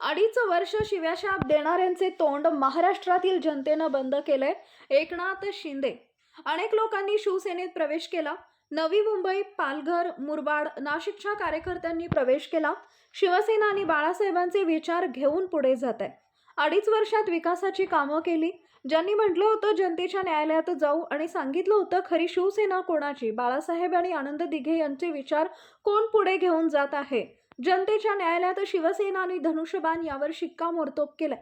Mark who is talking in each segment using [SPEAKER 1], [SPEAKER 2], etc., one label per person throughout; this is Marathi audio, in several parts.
[SPEAKER 1] अडीच वर्ष शिव्याशाप देणाऱ्यांचे तोंड महाराष्ट्रातील जनतेनं बंद केलंय. एकनाथ शिंदे. अनेक लोकांनी शिवसेनेत प्रवेश केला. नवी मुंबई पालघर मुरबाड नाशिकच्या कार्यकर्त्यांनी प्रवेश केला. शिवसेना आणि बाळासाहेबांचे विचार घेऊन पुढे जात आहे अडीच वर्षात विकासाची कामं केली. ज्यांनी म्हटलं होतं जनतेच्या न्यायालयात जाऊ आणि सांगितलं होतं खरी शिवसेना कोणाची? बाळासाहेब आणि आनंद दिघे यांचे विचार कोण पुढे घेऊन जात आहे? जनतेच्या न्यायालयात शिवसेना आणि धनुष्यबाण यावर शिक्कामोर्तब केलाय.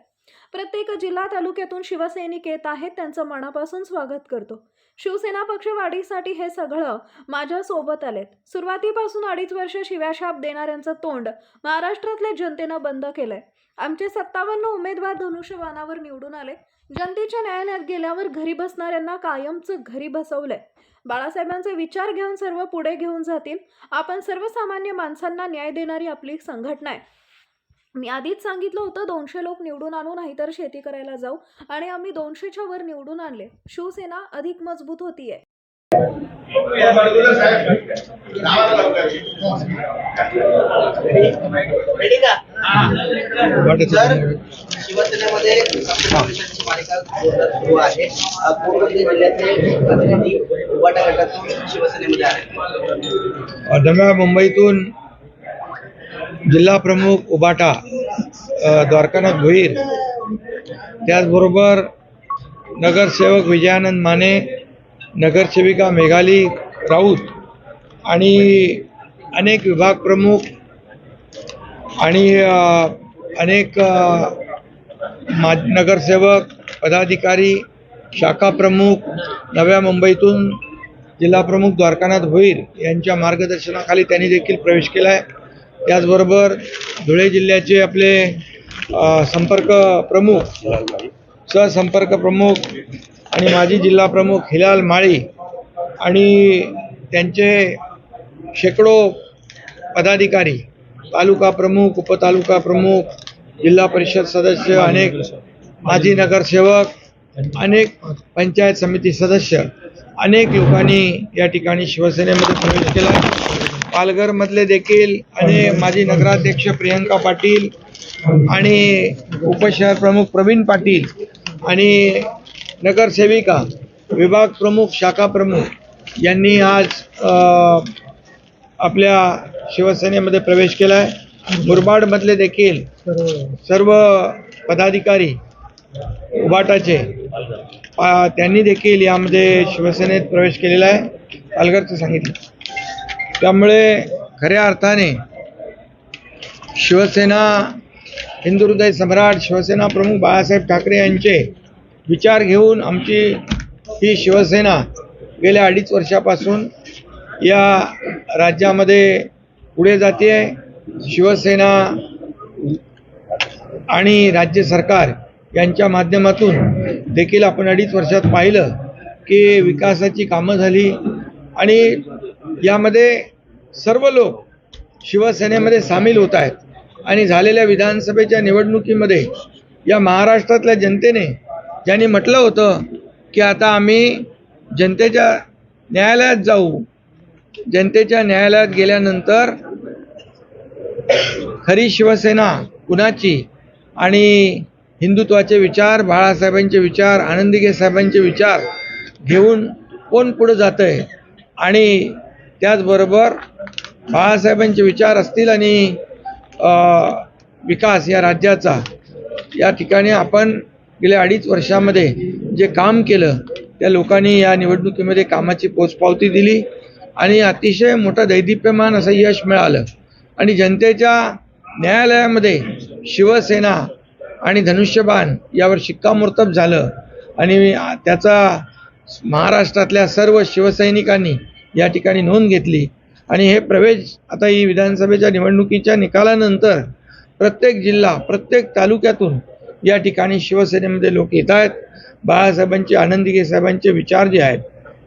[SPEAKER 1] प्रत्येक जिल्हा तालुक्यातून शिवसैनिक येत आहेत त्यांचं मनापासून स्वागत करतो. शिवसेना पक्ष वाढीसाठी हे सगळं माझ्या सोबत आलेत. सुरुवातीपासून अडीच वर्ष शिव्याशाप देणाऱ्यांचं तोंड महाराष्ट्रातल्या जनतेनं बंद केलंय. आमचे सत्तावन्न उमेदवार धनुष्यबाणावर निवडून आले. जनतेच्या न्यायालयात गेल्यावर घरी बसणाऱ्यांना कायमचं घरी बसवलंय. बाळासाहेबांचे विचार घेऊन सर्व पुढे घेऊन जातील. आपण सर्वसामान्य माणसांना न्याय देणारी आपली संघटना आहे. मी आधीच सांगितलं होतं दोनशे लोक निवडून आणू नाहीतर शेती करायला जाऊ. आणि आम्ही दोनशेच्या वर निवडून आणले. शिवसेना अधिक मजबूत होतीये.
[SPEAKER 2] रेडी शिवसेनेमध्ये मालिका सुरू आहे. म्हणजे जिल्ह्याचे प्रतिनिधी गटातून शिवसेनेमध्ये
[SPEAKER 3] नव्या मुंबईतून जिल्हा प्रमुख उबाटा द्वारकानाथ भोईर त्याचबरोबर नगरसेवक विजयानंद माने नगरसेविका मेघाली राऊत आणि अनेक विभाग प्रमुख आणि अनेक मा नगरसेवक पदाधिकारी शाखा प्रमुख नव्या मुंबईतून जिल्हा प्रमुख द्वारकानाथ भोईर यांच्या मार्गदर्शनाखाली त्यांनी देखील प्रवेश केला आहे त्याचबरोबर धुळे जिल्ह्याचे आपले संपर्क प्रमुख सहसंपर्क प्रमुख आणि माजी जिल्हा प्रमुख हिलाल माळी आणि त्यांचे शेकडो पदाधिकारी तालुका प्रमुख उपतालुका प्रमुख जिल्हा परिषद सदस्य अनेक माजी नगरसेवक अनेक पंचायत समिती सदस्य अनेक लोकांनी या ठिकाणी शिवसेनेमध्ये प्रवेश केला. पालघरमधले देखील आणि माजी नगराध्यक्ष प्रियंका पाटील आणि उपशहर प्रमुख प्रवीण पाटील आणि नगरसेविका विभाग प्रमुख शाखा प्रमुख यांनी आज आपल्या शिवसेनेमध्ये प्रवेश केला आहे मुरबाडमधले देखील सर्व पदाधिकारी उबाटाचे त्यांनी देखील यामध्ये शिवसेनेत प्रवेश केलेला आहे. पालघरचं सांगितलं. त्यामुळे खऱ्या अर्थाने शिवसेना हिंदू हृदय सम्राट शिवसेना प्रमुख बाळासाहेब ठाकरे यांचे विचार घेऊन आमची ही शिवसेना गेल्या अडीच वर्षापासून या राज्यामध्ये पुढे जाते आहे शिवसेना आणि राज्य सरकार यांच्या माध्यमातून देखील आपण अडीच वर्षात पाहिलं की विकासाची कामं झाली आणि यामध्ये सर्व लोक शिवसेनेमध्ये सामील होत आहेत. आणि झालेल्या विधानसभेच्या निवडणुकीमध्ये या महाराष्ट्रातल्या जनतेने ज्यांनी म्हटलं होतं की आता आम्ही जनतेच्या न्यायालयात जाऊ. जनतेच्या न्यायालयात गेल्यानंतर खरी शिवसेना कुणाची? आणि हिंदुत्वाचे विचार बाळासाहेबांचे विचार आनंदीगे साहेबांचे विचार घेऊन कोण पुढं जातं आहे आणि त्याचबरोबर बाळासाहेबांचे विचार असतील आणि विकास या राज्याचा. या ठिकाणी आपण गेल्या अडीच वर्षामध्ये जे काम केलं त्या लोकांनी या निवडणुकीमध्ये कामाची पोचपावती दिली आणि अतिशय मोठं दैदिप्यमान असं यश मिळालं. आणि जनतेच्या न्यायालयामध्ये शिवसेना आणि धनुष्यबाण यावर शिक्कामोर्तब झालं आणि त्याचा महाराष्ट्रातल्या सर्व शिवसैनिकांनी या ठिकाणी नोंद घेतली. आणि हे प्रवेश आता ही विधानसभेच्या निवडणुकीच्या निकालानंतर प्रत्येक जिल्हा प्रत्येक तालुक्यातून या ठिकाणी शिवसेनेमध्ये लोक येत आहेत बाळासाहेबांचे आनंदीगे साहेबांचे विचार जे आहेत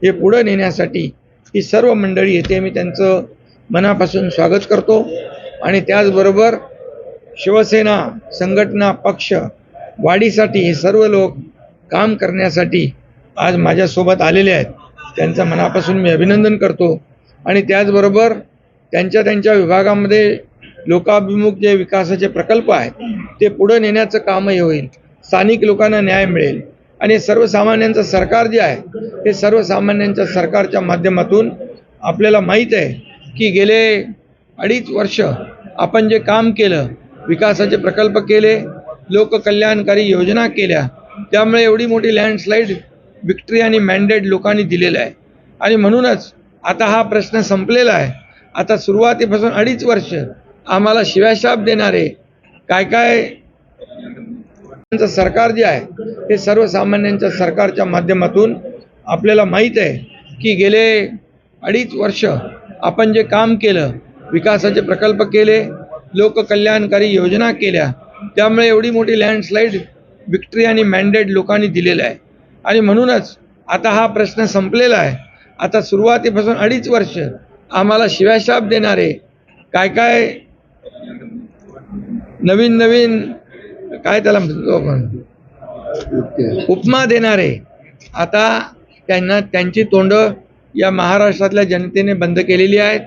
[SPEAKER 3] हे पुढं नेण्यासाठी ही सर्व मंडळी येते मी त्यांचं मनापासून स्वागत करतो. आणि त्याचबरोबर शिवसेना संघटना पक्ष वाढीसाठी हे सर्व लोक काम करण्यासाठी आज माझ्यासोबत आलेले आहेत. त्यांचं मनापासून मी अभिनंदन करतो. आणि त्याचबरोबर त्यांच्या त्यांच्या विभागामध्ये लोकाभिमुख जे विकासाचे प्रकल्प आहेत ते पुढं नेण्याचं कामही होईल. स्थानिक लोकांना न्याय मिळेल. आणि सर्वसामान्यांचं सरकार जे आहे ते सर्वसामान्यांच्या सरकारच्या माध्यमातून आपल्याला माहीत आहे की गेले अडीच वर्ष आपण जे काम केलं विकासाचे प्रकल्प केले लोककल्याणकारी योजना केल्या त्यामुळे एवढी मोठी लँडस्लाईड विक्ट्री आणि मॅन्डेट लोकांनी दिलेलं आहे. आणि म्हणूनच आता हा प्रश्न संपलेला आहे. आता सुरुवातीपासून अडीच वर्ष आम्हाला शिव्याशाप देणारे काय काय त्यांचं सरकार जे आहे ते सर्वसामान्यांच्या सरकारच्या माध्यमातून आपल्याला माहीत आहे की गेले अडीच वर्ष आपण जे काम केलं विकासाचे प्रकल्प केले लोककल्याणकारी योजना केल्या त्यामुळे एवढी मोठी लँडस्लाईड विक्ट्री आणि मॅन्डेट लोकांनी दिलेलं आहे. आणि म्हणूनच आता हा प्रश्न संपलेला आहे. आता सुरुवातीपासून अडीच वर्ष आम्हाला शिव्याशाप देणारे काय काय नवीन नवीन. काय त्याला म्हणतो आपण? उपमा देणारे. आता त्यांना त्यांची तोंडं या महाराष्ट्रातल्या जनतेने बंद केलेली आहेत.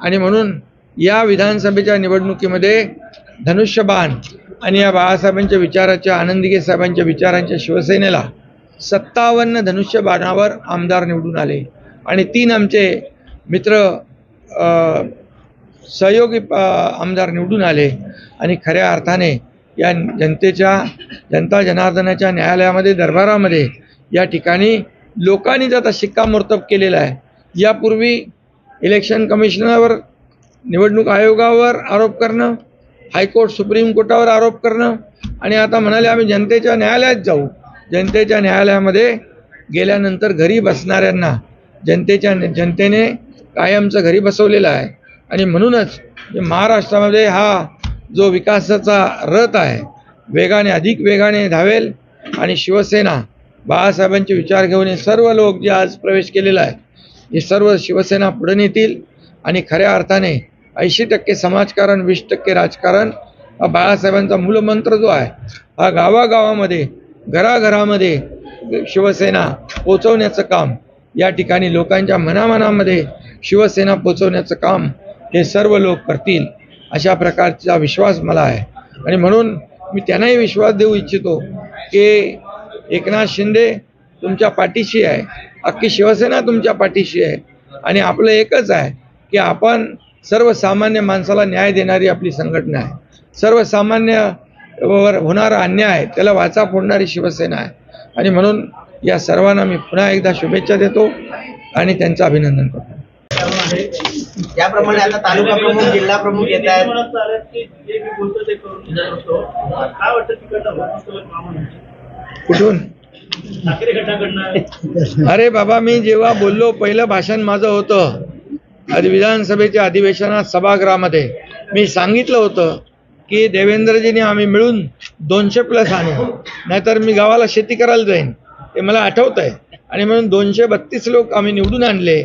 [SPEAKER 3] आणि म्हणून या विधानसभेच्या निवडणुकीमध्ये धनुष्यबाण आणि या बाळासाहेबांच्या विचाराच्या आनंदीगे साहेबांच्या विचारांच्या शिवसेनेला सत्तावन्न धनुष्यबाणावर आमदार निवडून आले. आणि तीन आमचे मित्र सहयोगी आमदार निवडून आले आणि खऱ्या अर्थाने या जनतेच्या जनता जनार्दनाच्या न्यायालयामध्ये दरबारामध्ये या ठिकाणी लोकांनीच आता शिक्कामोर्तब केलेला आहे यापूर्वी इलेक्शन कमिशनरवर निवडणूक आयोगावर आरोप करणं हायकोर्ट सुप्रीम कोर्टावर आरोप करणं आणि आता म्हणाले आम्ही जनतेच्या न्यायालयात जाऊ. जनतेच्या न्यायालयामध्ये गेल्यानंतर घरी बसणाऱ्यांना जनतेच्या जनतेने कायमचं घरी बसवलेलं आहे. आणि म्हणूनच महाराष्ट्रामध्ये हा जो विकासाचा रथ आहे वेगाने अधिक वेगाने धावेल आणि शिवसेना बाळासाहेबांचे विचार घेऊन हे सर्व लोक जे आज प्रवेश केलेला आहे हे सर्व शिवसेना पुढे नेतील आणि खऱ्या अर्थाने ऐंशी टक्के समाजकारण वीस टक्के राजकारण हा बाळासाहेबांचा मूलमंत्र जो आहे हा गावागावामध्ये घराघरामध्ये शिवसेना पोचवण्याचं काम या ठिकाणी लोकांच्या मनामनामध्ये शिवसेना पोचवण्याचं काम हे सर्व लोक करतील अशा प्रकारचा विश्वास मला आहे. आणि म्हणून मी त्यांनाही विश्वास देऊ इच्छितो की एकनाथ शिंदे तुमच्या पाठीशी आहे. अख्खी शिवसेना तुमच्या पाठीशी आहे. आणि आपलं एकच आहे की आपण सर्वसामान्य माणसाला न्याय देणारी आपली संघटना आहे. सर्वसामान्य वर होणारा अन्याय त्याला वाचा फोडणारी शिवसेना आहे. आणि म्हणून या सर्वांना मी पुन्हा एकदा शुभेच्छा देतो आणि त्यांचं अभिनंदन करतो.
[SPEAKER 2] ज्याप्रमाणे आता तालुका प्रमुख जिल्हा प्रमुख येत आहेत.
[SPEAKER 4] काय वाटतं तिकडनं?
[SPEAKER 3] कुठून? अरे बाबा मी जेव्हा बोललो पहिलं भाषण माझं होतं. आज विधानसभेच्या अधिवेशनात सभागृहामध्ये. मी सांगितलं होतं की देवेंद्रजीने आम्ही मिळून दोनशे प्लस आणू. नाहीतर मी गावाला शेती करायला जाईन. ते मला आठवत आहे आणि म्हणून दोनशे बत्तीस लोक आम्ही निवडून आणले.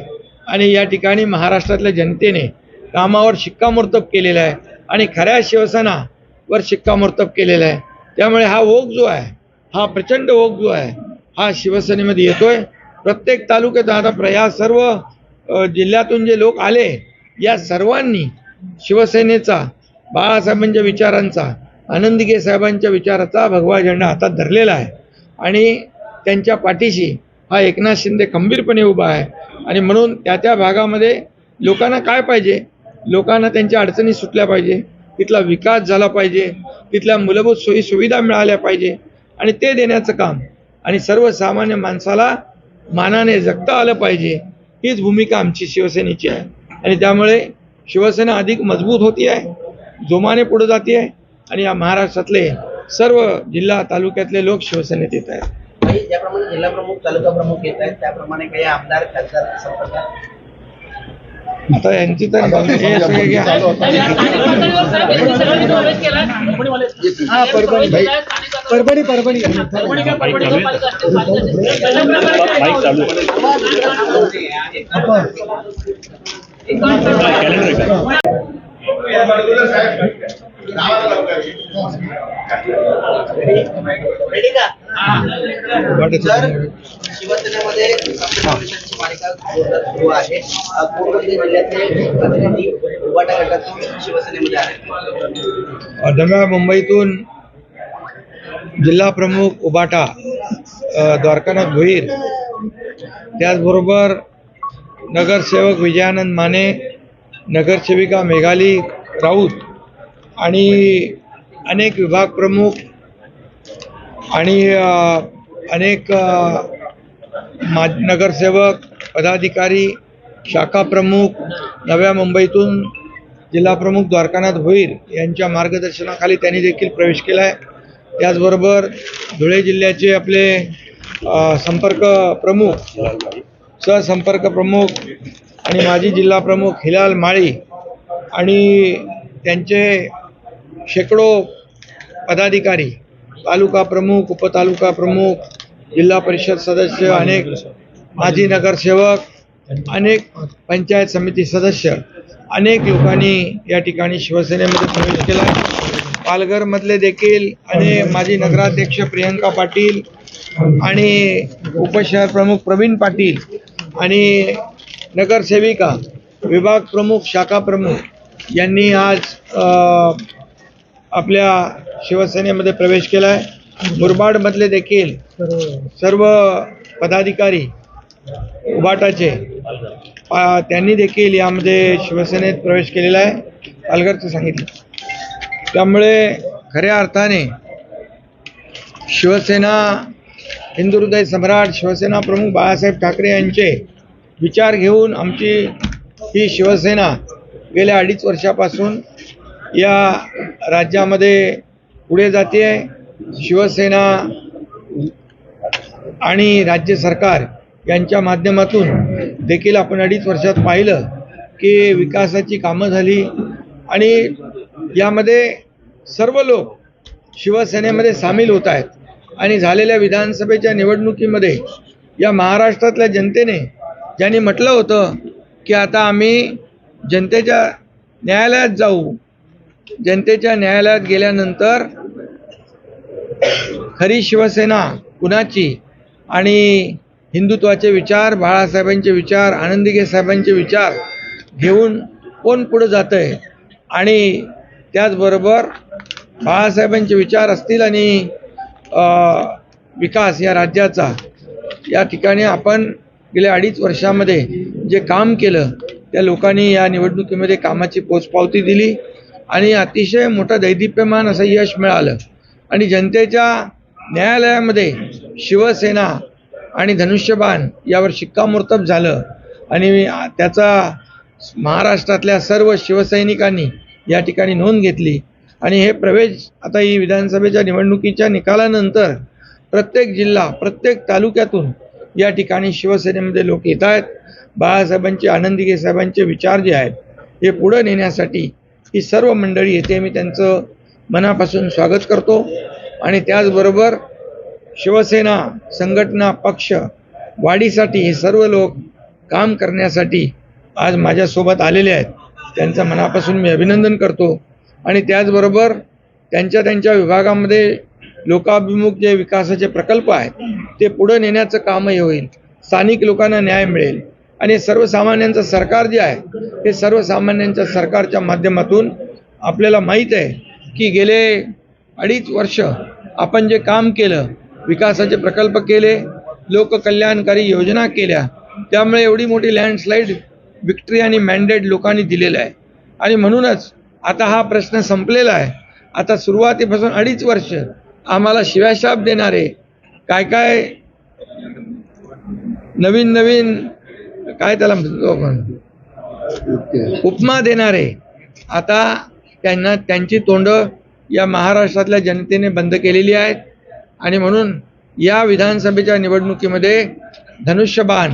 [SPEAKER 3] आणि या ठिकाणी महाराष्ट्रातल्या जनतेने कामावर शिक्कामोर्तब केलेला आहे आणि खऱ्या शिवसेनावर शिक्कामोर्तब केलेला आहे. त्यामुळे हा ओघ जो आहे हा प्रचंड ओघ जो आहे हा शिवसेनेमध्ये येतोय. प्रत्येक तालुक्यात आता प्र- या सर्व जिल्ह्यातून जे लोक आले या सर्वांनी शिवसेनेचा बाळासाहेबांच्या विचारांचा आनंदगे साहेबांच्या विचाराचा भगवा झेंडा हातात धरलेला आहे. आणि त्यांच्या पाठीशी हा एकनाथ शिंदे खंबीरपणे उभा आहे. आणि म्हणून त्या त्या भागामध्ये लोकांना काय पाहिजे? लोकांना त्यांच्या अडचणी सुटल्या पाहिजे. तिथला विकास झाला पाहिजे. तिथल्या मूलभूत सोयी सुविधा मिळाल्या पाहिजे. आणि ते देण्याचं काम. आणि सर्वसामान्य माणसाला मानाने जगता आलं पाहिजे. हीच भूमिका आमची शिवसेनेची आहे. आणि त्यामुळे शिवसेना अधिक मजबूत होती आहे. जोमाने पुढे जाते आहे. आणि या महाराष्ट्रातले सर्व जिल्हा तालुक्यातले लोक शिवसेनेत येत आहेत.
[SPEAKER 2] काही ज्याप्रमाणे जिल्हा प्रमुख तालुका प्रमुख येत आहेत त्याप्रमाणे काही आमदार खासदार संपर्कात?
[SPEAKER 3] आता यांची तर हे.
[SPEAKER 4] परभणी. परभणी परभणी.
[SPEAKER 2] रेडी का? जर शिवसेनेमध्ये समावेशांची मालिका जोरदार सुरू आहे अ, कोणकोणत्या जिल्ह्यातले प्रतिनिधी उभाटा गटातून शिवसेनेमध्ये आहेत
[SPEAKER 3] मुंबईतून जिल्हा प्रमुख उबाटा द्वारकानाथ भोईर त्याचबरोबर नगरसेवक विजयानंद माने नगरसेविका मेघाली राऊत आणि अनेक विभाग प्रमुख आणि अनेक मा नगरसेवक पदाधिकारी शाखा प्रमुख नव्या मुंबईतून जिल्हाप्रमुख द्वारकानाथ भोईर यांच्या मार्गदर्शनाखाली त्यांनी देखील प्रवेश केला आहे त्याचबरोबर धुळे जिल्ह्याचे आपले संपर्क प्रमुख सहसंपर्क प्रमुख आणि माजी जिल्हा प्रमुख हिलाल माळी आणि त्यांचे शेकडो पदाधिकारी तालुका प्रमुख उपतालुका प्रमुख जिल्हा परिषद सदस्य अनेक माजी नगरसेवक अनेक पंचायत समिती सदस्य अनेक लोकांनी या ठिकाणी शिवसेनेमध्ये प्रवेश केला. पालघरमधले देखील आणि माजी नगराध्यक्ष प्रियंका पाटील आणि उपशहर प्रमुख प्रवीण पाटील आणि नगरसेविका विभाग प्रमुख शाखा प्रमुख यांनी आज आपल्या शिवसेनेमध्ये प्रवेश केला आहे मुरबाडमधले देखील सर्व पदाधिकारी उबाटाचे पा- त्यांनी देखील यामध्ये शिवसेनेत प्रवेश केलेला आहे. पालघरचं सांगितलं. त्यामुळे खऱ्या अर्थाने शिवसेना हिंदू हृदय सम्राट शिवसेना प्रमुख बाळासाहेब ठाकरे यांचे विचार घेऊन आमची ही शिवसेना गेल्या अडीच वर्षापासून या राज्यामध्ये पुढे जाते. शिवसेना आणि राज्य सरकार यांच्या माध्यमातून देखील आपण अडीच वर्षात पाहिलं की विकासाची कामं झाली. आणि यामध्ये सर्व लोक शिवसेनेमध्ये सामील होत आहेत. आणि झालेल्या विधानसभेच्या निवडणुकीमध्ये या महाराष्ट्रातल्या जनतेने ज्यांनी म्हटलं होतं की आता आम्ही जनतेच्या न्यायालयात जाऊ जनतेच्या न्यायालयात गेल्यानंतर खरी शिवसेना कुणाची? आणि हिंदुत्वाचे विचार बाळासाहेबांचे विचार आनंदीगे साहेबांचे विचार घेऊन कोण पुढं जातं आहे आणि त्याचबरोबर बाळासाहेबांचे विचार असतील आणि विकास या राज्याचा या ठिकाणी आपण गेल्या अडीच वर्षामध्ये जे काम केलं त्या लोकांनी या निवडणुकीमध्ये कामाची पोचपावती दिली. आणि अतिशय मोठं दैदिप्यमान असं यश मिळालं. आणि जनतेच्या न्यायालयामध्ये शिवसेना आणि धनुष्यबाण यावर शिक्कामोर्तब झालं. आणि त्याचा महाराष्ट्रातल्या सर्व शिवसैनिकांनी या ठिकाणी नोंद घेतली. आणि हे प्रवेश आता ही विधानसभेच्या निवडणुकीच्या निकालानंतर प्रत्येक जिल्हा प्रत्येक तालुक्यातून या ठिकाणी शिवसेनेमध्ये लोक येत आहेत. बाळासाहेबांचे आनंदीगे साहेबांचे विचार जे आहेत हे पुढं नेण्यासाठी ही सर्व मंडळी येते मी त्यांचं मनापासून स्वागत करतो. आणि त्याचबरोबर शिवसेना संघटना पक्ष वाढीसाठी हे सर्व लोक काम करण्यासाठी आज माझ्यासोबत आलेले आहेत. त्यांचं मनापासून मी अभिनंदन करतो. आणि त्याचबरोबर त्यांच्या त्यांच्या विभागामध्ये लोकाभिमुख जे विकासाचे प्रकल्प आहेत ते पुढं नेण्याचं कामही होईल. स्थानिक लोकांना न्याय मिळेल. आणि सर्वसामान्यांचं सरकार जे आहे हे सर्वसामान्यांच्या सरकारच्या माध्यमातून आपल्याला माहीत आहे की गेले अडीच वर्ष आपण जे काम केलं विकासाचे प्रकल्प केले लोककल्याणकारी योजना केल्या त्यामुळे एवढी मोठी लँडस्लाईड विक्ट्री आणि मॅन्डेट लोकांनी दिलेलं आहे. आणि म्हणूनच आता हा प्रश्न संपलेला आहे. आता सुरुवातीपासून अडीच वर्ष आम्हाला शिव्याशाप देणारे काय काय नवीन नवीन काय त्याला म्हणतो आपण? उपमा देणारे. आता त्यांना त्यांची तोंडं या महाराष्ट्रातल्या जनतेने बंद केलेली आहेत. आणि म्हणून या विधानसभेच्या निवडणुकीमध्ये धनुष्यबाण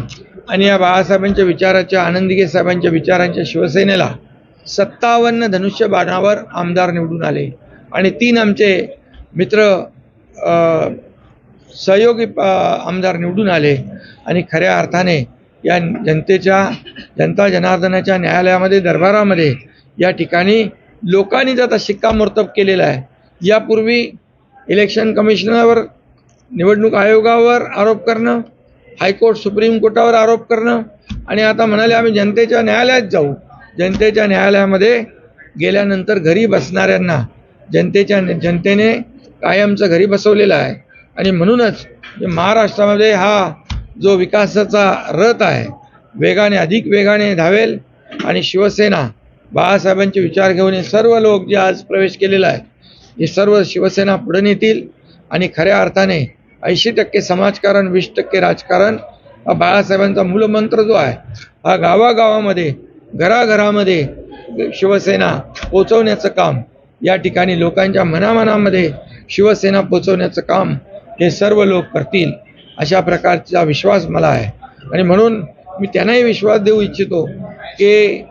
[SPEAKER 3] आणि या बाळासाहेबांच्या विचाराच्या आनंदीगे साहेबांच्या विचारांच्या शिवसेनेला सत्तावन्न धनुष्यबाणावर आमदार निवडून आले. आणि तीन आमचे मित्र सहयोगी आमदार निवडून आले. आणि खऱ्या अर्थाने या जनतेच्या जनता जनार्दनाच्या न्यायालयामध्ये दरबारामध्ये या ठिकाणी लोकांनी आता शिक्कामोर्तब केलेला आहे यापूर्वी इलेक्शन कमिशनरवर निवडणूक आयोगावर आरोप करणं हायकोर्ट सुप्रीम कोर्टावर आरोप करणं आणि आता म्हणाले आम्ही जनतेच्या न्यायालयात जाऊ. जनतेच्या न्यायालयामध्ये गेल्यानंतर घरी बसणाऱ्यांना जनतेच्या जनतेने कायमचं घरी बसवलेलं आहे. आणि म्हणूनच महाराष्ट्रामध्ये हा जो विकासाचा रथ आहे वेगाने अधिक वेगाने धावेल. आणि शिवसेना बाळासाहेबांचे विचार घेऊन हे सर्व लोक जे आज प्रवेश केलेला आहे हे सर्व शिवसेना पुढे नेतील. आणि खऱ्या अर्थाने ऐंशी टक्के समाजकारण वीस टक्के राजकारण हा बाळासाहेबांचा मूलमंत्र जो आहे हा गावागावामध्ये घराघरामध्ये शिवसेना पोचवण्याचं काम या ठिकाणी लोकांच्या मनामनामध्ये शिवसेना पोचवण्याचं काम हे सर्व लोक करतील. अशा प्रकारचा विश्वास मला आहे. आणि म्हणून मी त्यांनाही विश्वास देऊ इच्छितो की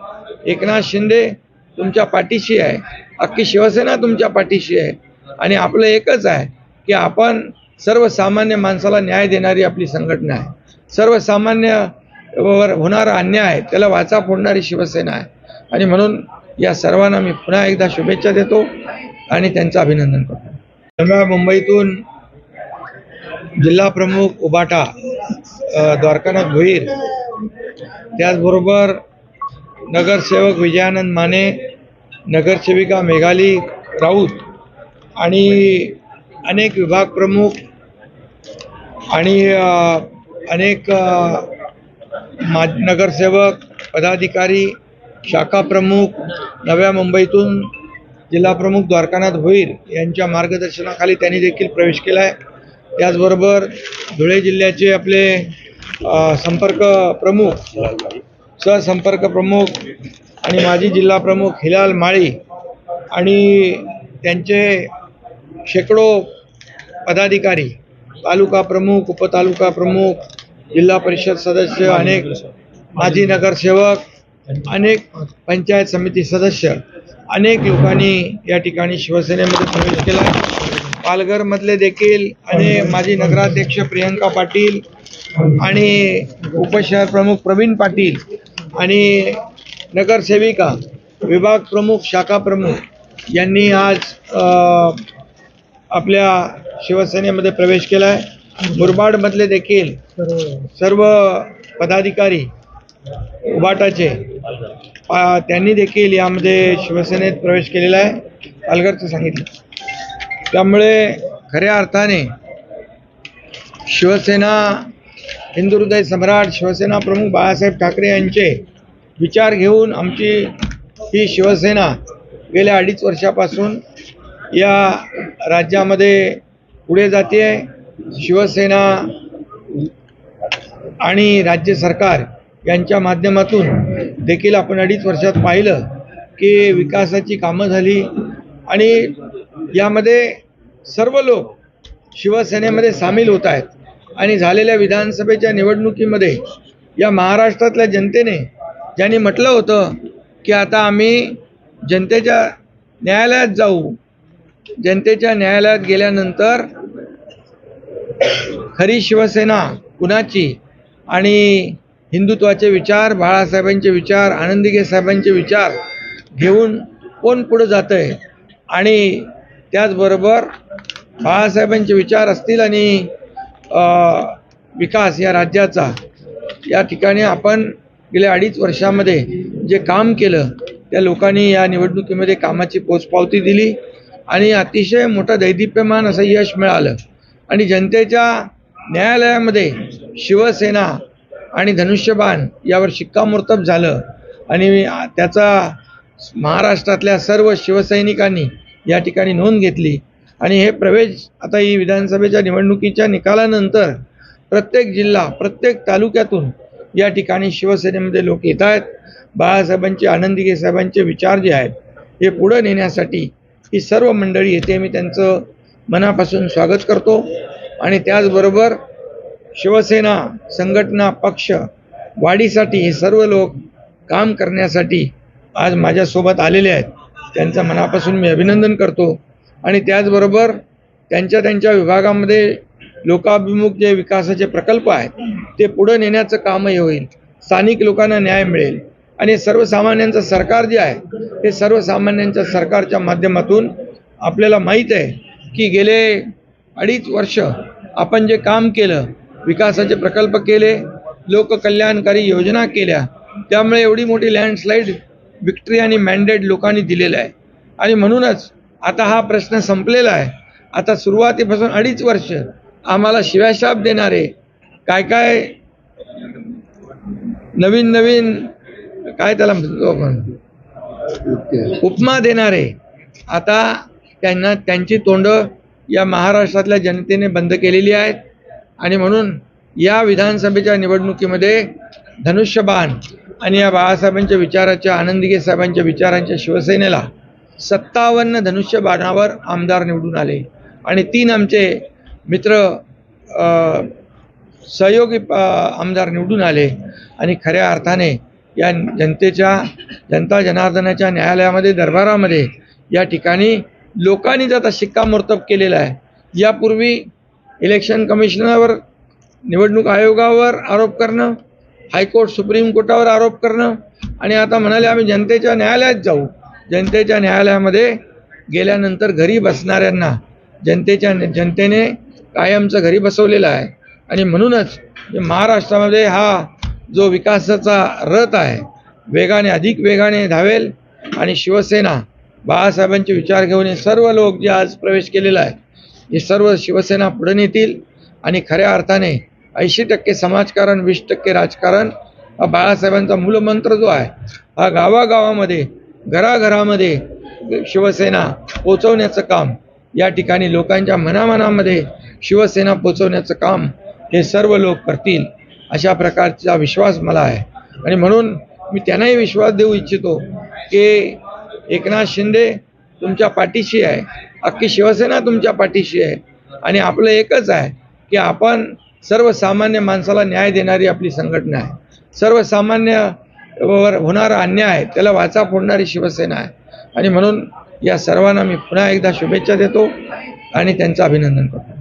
[SPEAKER 3] एकनाथ शिंदे तुमच्या पाठीशी आहे. अख्खी शिवसेना तुमच्या पाठीशी आहे. आणि आपलं एकच आहे की आपण सर्वसामान्य माणसाला न्याय देणारी आपली संघटना आहे. सर्वसामान्य वर होणारा अन्याय त्याला वाचा फोडणारी शिवसेना आहे. आणि म्हणून या सर्वांना मी पुन्हा एकदा शुभेच्छा देतो आणि त्यांचं अभिनंदन करतो. नव्या मुंबईतून जिल्हा प्रमुख उबाटा द्वारकानाथ भोईर त्याचबरोबर नगरसेवक विजयानंद माने नगरसेविका मेघाली राऊत आणि अनेक विभाग प्रमुख आणि अनेक मा नगरसेवक पदाधिकारी शाखा प्रमुख नव्या मुंबईतून जिल्हा प्रमुख द्वारकानाथ भोईर यांच्या मार्गदर्शनाखाली त्यांनी देखील प्रवेश केला आहे त्याचबरोबर धुळे जिल्ह्याचे आपले संपर्क प्रमुख सहसंपर्क प्रमुख आणि माजी जिल्हा प्रमुख हिलाल माळी आणि त्यांचे शेकडो पदाधिकारी तालुका प्रमुख उपतालुका प्रमुख जिल्हा परिषद सदस्य अनेक माजी नगरसेवक अनेक पंचायत समिती सदस्य अनेक लोकांनी या ठिकाणी शिवसेनेमध्ये प्रवेश केला. पालघरमधले देखील आणि माजी नगराध्यक्ष प्रियंका पाटील आणि उपशहर प्रमुख प्रवीण पाटील आणि नगरसेविका विभाग प्रमुख शाखा प्रमुख यांनी आज आपल्या शिवसेनेमध्ये प्रवेश केला आहे मुरबाडमधले देखील सर्व पदाधिकारी उबाटाचे पा त्यांनी देखील यामध्ये शिवसेनेत प्रवेश केलेला आहे. पालघरचं सांगितलं. त्यामुळे खऱ्या अर्थाने शिवसेना हिंदुहृदय सम्राट शिवसेना प्रमुख बाळासाहेब ठाकरे यांचे विचार घेऊन आमची ही शिवसेना गेल्या अडीच वर्षापासून या राज्यामध्ये पुढे जाते. शिवसेना आणि राज्य सरकार यांच्या माध्यमातून देखील आपण अडीच वर्षात पाहिलं की विकासाची कामं झाली आणि यामध्ये सर्व लोक शिवसेनेमध्ये सामील होत आहेत. आणि झालेल्या विधानसभेच्या निवडणुकीमध्ये या महाराष्ट्रातल्या जनतेने ज्यांनी म्हटलं होतं की आता आम्ही जनतेच्या न्यायालयात जाऊ. जनतेच्या न्यायालयात गेल्यानंतर खरी शिवसेना कुणाची? आणि हिंदुत्वाचे विचार बाळासाहेबांचे विचार आनंदीगे साहेबांचे विचार घेऊन कोण पुढं जातं आहे आणि त्याचबरोबर बाळासाहेबांचे विचार असतील आणि विकास या राज्याचा या ठिकाणी आपण गेल्या अडीच वर्षामध्ये जे काम केलं त्या लोकांनी या निवडणुकीमध्ये कामाची पोचपावती दिली आणि अतिशय मोठं दैदिप्यमान असं यश मिळालं. आणि जनतेच्या न्यायालयामध्ये शिवसेना आणि धनुष्यबाण यावर शिक्कामोर्तब झालं. आणि त्याचा महाराष्ट्रातल्या सर्व शिवसैनिकांनी या ठिकाणी नोंद घेतली. आणि हे प्रवेश आता ही विधानसभेच्या निवडणुकीच्या निकालानंतर प्रत्येक जिल्हा प्रत्येक तालुक्यातून या ठिकाणी शिवसेनेमध्ये लोक येत आहेत. बाळासाहेबांचे आनंदीगे साहेबांचे विचार जे आहेत हे पुढं नेण्यासाठी ही सर्व मंडळी येते मी त्यांचं मनापासून स्वागत करतो. आणि त्याचबरोबर शिवसेना संघटना पक्ष वाढीसाठी हे सर्व लोक काम करण्यासाठी आज माझ्यासोबत आलेले आहेत. त्यांचं मनापासून मी अभिनंदन करतो. आणि त्याचबरोबर त्यांच्या त्यांच्या विभागामध्ये लोकाभिमुख जे विकासाचे प्रकल्प आहेत ते पुढं नेण्याचं कामही होईल. स्थानिक लोकांना न्याय मिळेल. आणि सर्वसामान्यांचं सरकार जे आहे ते सर्वसामान्यांच्या सरकारच्या माध्यमातून आपल्याला माहीत आहे की गेले अडीच वर्ष आपण जे काम केलं विकासाचे प्रकल्प केले लोककल्याणकारी योजना केल्या त्यामुळे एवढी मोठी लँडस्लाईड विक्ट्री आणि मॅन्डेट लोकांनी दिलेलं आहे. आणि म्हणूनच आता हा प्रश्न संपलेला आहे. आता सुरुवातीपासून अडीच वर्ष आम्हाला शिव्याशाप देणारे काय काय नवीन नवीन काय त्याला म्हणतो आपण? उपमा देणारे. आता त्यांना त्यांची तोंडं या महाराष्ट्रातल्या जनतेने बंद केलेली आहेत. आणि म्हणून या विधानसभेच्या निवडणुकीमध्ये धनुष्यबाण आणि या बाळासाहेबांच्या विचाराच्या आनंदगे साहेबांच्या विचारांच्या शिवसेनेला सत्तावन्न धनुष्य बाणावर आमदार निवडून आले. आणि तीन आमचे मित्र सहयोगी आमदार निवडून आले. आणि खऱ्या अर्थाने या जनतेच्या जनता जनार्दनाच्या न्यायालयामध्ये दरबारामध्ये या ठिकाणी लोकांनी आता शिक्कामोर्तब केलेला आहे यापूर्वी इलेक्शन कमिशनरवर निवडणूक आयोगावर आरोप करणं हायकोर्ट सुप्रीम कोर्टावर आरोप करणं. आणि आता म्हणाले आम्ही जनतेच्या न्यायालयात जाऊ. जनतेच्या न्यायालयामध्ये गेल्यानंतर घरी बसणाऱ्यांना जनतेच्या जनतेने कायमचं घरी बसवलेलं आहे. आणि म्हणूनच महाराष्ट्रामध्ये हा जो विकासाचा रथ आहे वेगाने अधिक वेगाने धावेल. आणि शिवसेना बाळासाहेबांचे विचार घेऊन हे सर्व लोक जे आज प्रवेश केलेला आहे हे सर्व शिवसेना पुढे नेतील. आणि खऱ्या अर्थाने ऐंशी टक्के समाजकारण वीस टक्के राजकारण. हा बाळासाहेबांचा मूलमंत्र जो आहे हा गावागावामध्ये घराघरामध्ये शिवसेना पोचवण्याचं काम या ठिकाणी लोकांच्या मनामनामध्ये शिवसेना पोचवण्याचं काम हे सर्व लोक करतील अशा प्रकारचा विश्वास मला आहे. आणि म्हणून मी त्यांनाही विश्वास देऊ इच्छितो की एकनाथ शिंदे तुमच्या पाठीशी आहे अख्खी शिवसेना तुमच्या पाठीशी आहे. आणि आपलं एकच आहे की आपण सर्वसामान्य माणसाला न्याय देणारी आपली संघटना आहे. सर्वसामान्य वर होणारा अन्याय त्याला वाचा फोडणारी शिवसेना आहे. आणि म्हणून या सर्वांना मी पुन्हा एकदा शुभेच्छा देतो आणि त्यांचं अभिनंदन करतो.